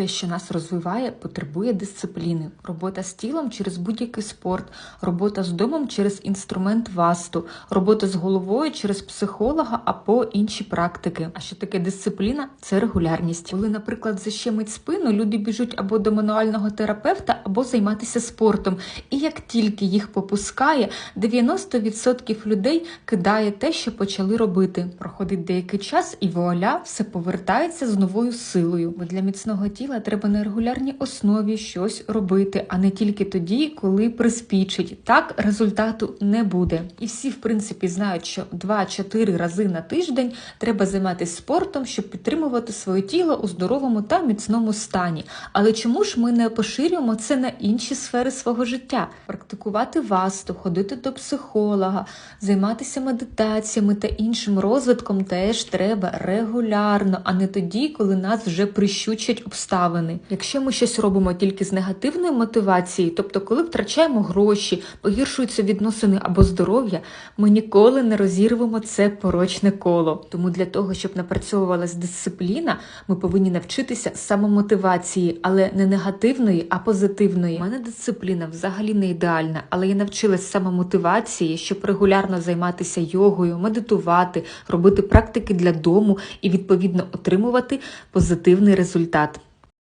Все, що нас розвиває, потребує дисципліни. Робота з тілом через будь-який спорт, робота з домом через інструмент васту, робота з головою через психолога або інші практики. А що таке дисципліна? Це регулярність. Коли, наприклад, защемить спину, люди біжуть або до мануального терапевта, або займатися спортом. І як тільки їх попускає, 90% людей кидає те, що почали робити. Проходить деякий час, і вуаля, все повертається з новою силою. Бо для міцного тіла треба на регулярній основі щось робити, а не тільки тоді, коли приспічить. Так результату не буде. І всі, в принципі, знають, що 2-4 рази на тиждень треба займатися спортом, щоб підтримувати своє тіло у здоровому та міцному стані. Але чому ж ми не поширюємо це на інші сфери свого життя? Практикувати васту, ходити до психолога, займатися медитаціями та іншим розвитком теж треба регулярно, а не тоді, коли нас вже прищучать обставини. Якщо ми щось робимо тільки з негативною мотивацією, тобто коли втрачаємо гроші, погіршуються відносини або здоров'я, ми ніколи не розірвемо це порочне коло. Тому для того, щоб напрацьовувалась дисципліна, ми повинні навчитися самомотивації, але не негативної, а позитивної. У мене дисципліна взагалі не ідеальна, але я навчилась самомотивації, щоб регулярно займатися йогою, медитувати, робити практики для дому і відповідно отримувати позитивний результат.